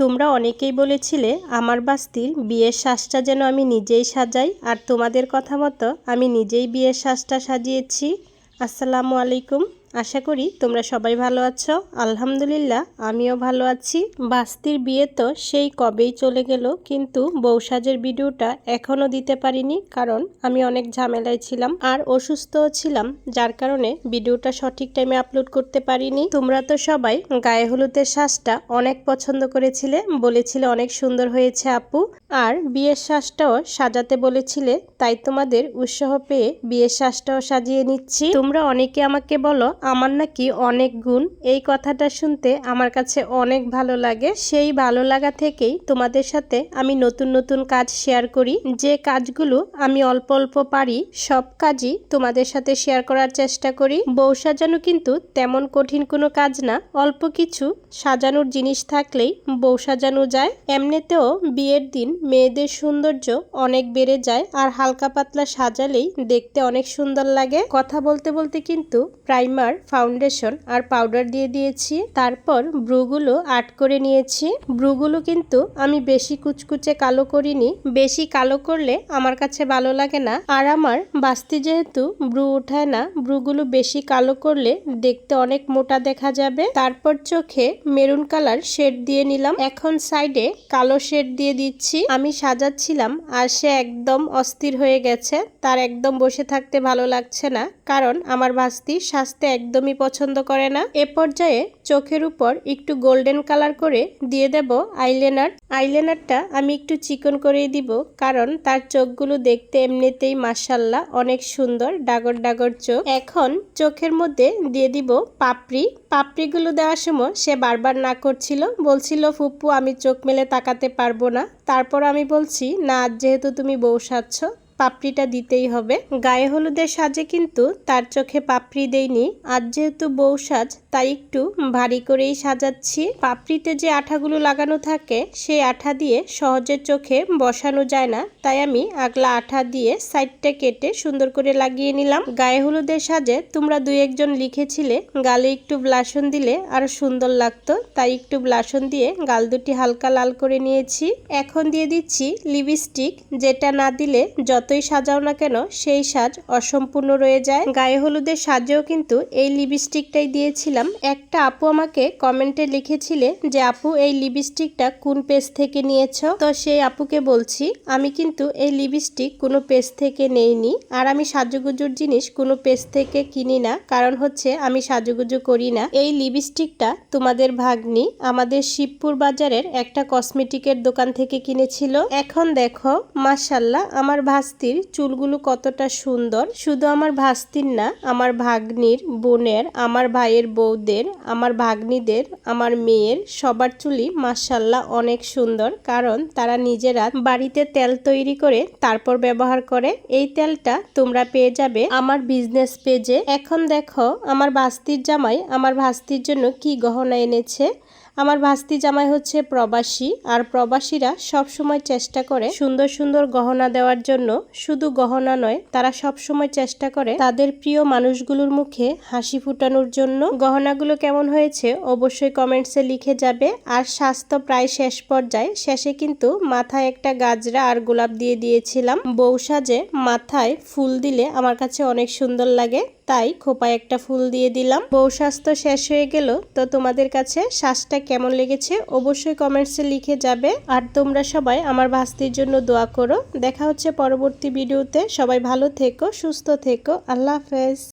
তোমরা অনেকেই বলেছিলে, আমার বাস্তির বিয়ের শ্বাসটা যেন আমি নিজেই সাজাই, আর তোমাদের কথা মতো আমি নিজেই বিয়ের শ্বাসটা সাজিয়েছি। আসসালামু আলাইকুম। আশা করি তোমরা সবাই ভালো আছো। আলহামদুলিল্লাহ, আমিও ভালো আছি। বাস্তির বিয়ে তো সেই কবেই চলে গেল, কিন্তু বৌসাজের ভিডিওটা এখনও দিতে পারিনি, কারণ আমি অনেক ঝামেলায় ছিলাম আর অসুস্থও ছিলাম, যার কারণে ভিডিওটা সঠিক টাইমে আপলোড করতে পারিনি। তোমরা তো সবাই গায়ে হলুদের শ্বাসটা অনেক পছন্দ করেছিলে, বলেছিলে অনেক সুন্দর হয়েছে আপু, আর বিয়ের শ্বাসটাও সাজাতে বলেছিলে, তাই তোমাদের উৎসাহ পেয়ে বিয়ের শ্বাসটাও সাজিয়ে নিচ্ছি। তোমরা অনেকে আমাকে বলো আমার নাকি অনেক গুণ। এই কথাটা শুনতে আমার কাছে অনেক ভালো লাগে। সেই ভালো লাগা থেকেই তোমাদের সাথে আমি নতুন নতুন কাজ শেয়ার করি। যে কাজগুলো আমি অল্প অল্প পারি, সব কাজই তোমাদের সাথে শেয়ার করার চেষ্টা করি। বউ সাজানো কিন্তু তেমন কঠিন কোনো কাজ না। অল্প কিছু সাজানোর জিনিস থাকলেই বউ সাজানো যায়। এমনিতেও বিয়ের দিন মেয়েদের সৌন্দর্য অনেক বেড়ে যায় আর হালকা পাতলা সাজালেই দেখতে অনেক সুন্দর লাগে। কথা বলতে বলতে কিন্তু প্রাইমার প্রাইমার ফাউন্ডেশন আর পাউডার দিয়ে দিয়েছি। তারপর ব্রুগুলো আর্ট করে নিয়েছি। ব্রুগুলো কিন্তু আমি বেশি কুচকুচে কালো করিনি। বেশি কালো করলে আমার কাছে ভালো লাগে না। আর আমার বাস্তি যেহেতু ব্রু উঠায় না, ব্রুগুলো বেশি কালো করলে দেখতে অনেক মোটা দেখা যাবে। তারপর চোখে মেরুন কালার শেড দিয়ে নিলাম। এখন সাইডে কালো শেড দিয়ে দিচ্ছি। আমি সাজাচ্ছিলাম আর সে একদম অস্থির হয়ে গেছে। তার একদম বসে থাকতে ভালো লাগছে না। কারণ আমার বাস্তি সাজতে একদমই পছন্দ করে না। এ পর্যায়ে চোখের উপর একটু গোল্ডেন কালার করে দিয়ে দেব আইলেনার। আইলেনারটা আমি একটু চিকন করে দিব কারণ তার চোখগুলো দেখতে এমনিতেই মাসাল্লাহ অনেক সুন্দর ডাগর ডাগর চোখ। এখন চোখের মধ্যে দিয়ে দিব পাপড়ি। পাপড়িগুলো দেওয়ার সময় সে বারবার না করছিল, বলছিল ফুপ্পু আমি চোখ মেলে তাকাতে পারব না। তারপর আমি বলছি, না, যেহেতু তুমি বউ সাজছ পাপড়িটা দিতেই হবে। গায়ে হলুদের সাজে কিন্তু তার চোখে পাপড়ি দেইনি। আজ যেহেতু বউ সাজ, তাই একটু ভারী করেই সাজাচ্ছি। পাপড়িতে যে আঠাগুলো লাগানো থাকে, সেই আঠা দিয়ে সহজে চোখে বসানো যায় না। তাই আমি আগলা আঠা দিয়ে সাইডটা কেটে সুন্দর করে লাগিয়ে নিলাম। গায়ে হলুদের সাজে তোমরা দুই একজন লিখেছিলে, গালে একটু ব্লাসন দিলে আরও সুন্দর লাগতো। তাই একটু ব্লাসন দিয়ে গাল দুটি হালকা লাল করে নিয়েছি। এখন দিয়ে দিচ্ছি লিপস্টিক, যেটা না দিলে যত যতই সাজাও না কেন, সেই সাজ অসম্পূর্ণ রয়ে যায়। গায়ে হলুদের সাজেও কিন্তু এই লিপস্টিকটাই দিয়েছিলাম। একটা আপু আমাকে কমেন্টে লিখেছিলে যে, আপু, এই লিপস্টিকটা কোন পেজ থেকে নিয়েছ? তো সেই আপুকে বলছি, আমি কিন্তু এই লিপস্টিক কোনো পেজ থেকে নেইনি আর আমি সাজুগুজুর জিনিস কোনো পেজ থেকে কিনি না। কারণ হচ্ছে, আমি সাজুগুজু করি না। এই লিপস্টিকটা তোমাদের ভাগ্নি আমাদের শিবপুর বাজারের একটা কসমেটিকের দোকান থেকে কিনেছিল। এখন দেখো মাসাল্লাহ আমার ভাস ভাস্তির চুলগুলো কতটা সুন্দর। শুধু আমার ভাস্তির না, আমার ভাগ্নির, বোনের, আমার ভাইয়ের বউদের, আমার ভাগ্নিদের, আমার মেয়ের সবার চুলই মাসাল্লাহ অনেক সুন্দর। কারণ তারা নিজেরা বাড়িতে তেল তৈরি করে তারপর ব্যবহার করে। এই তেলটা তোমরা পেয়ে যাবে আমার বিজনেস পেজে। এখন দেখো, আমার ভাস্তির জামাই আমার ভাস্তির জন্য কি গহনা এনেছে। আমার ভাস্তি জামাই হচ্ছে প্রবাসী, আর প্রবাসীরা সব সময় চেষ্টা করে সুন্দর সুন্দর গহনা দেওয়ার জন্য। শুধু গহনা নয়, তারা সব সময় চেষ্টা করে তাদের প্রিয় মানুষগুলোর মুখে হাসি ফুটানোর জন্য। গহনাগুলো কেমন হয়েছে অবশ্যই কমেন্টসে লিখে যাবে, আর স্বাস্থ্য প্রায় শেষ পর্যায়ে। শেষে কিন্তু মাথায় একটা গাজরা আর গোলাপ দিয়ে দিয়েছিলাম। বউ সাজে মাথায় ফুল দিলে আমার কাছে অনেক সুন্দর লাগে। তাই খোপায় একটা ফুল দিয়ে দিলাম। বউ স্বাস্থ্য শেষ হয়ে গেল। তো তোমাদের কাছে শ্বাসটা কেমন লেগেছে অবশ্যই কমেন্টসে লিখে যাবে। আর তোমরা সবাই আমার ভাস্তির জন্য দোয়া করো। দেখা হচ্ছে পরবর্তী ভিডিওতে। সবাই ভালো থেকো, সুস্থ থেকো। আল্লাহ হাফেজ।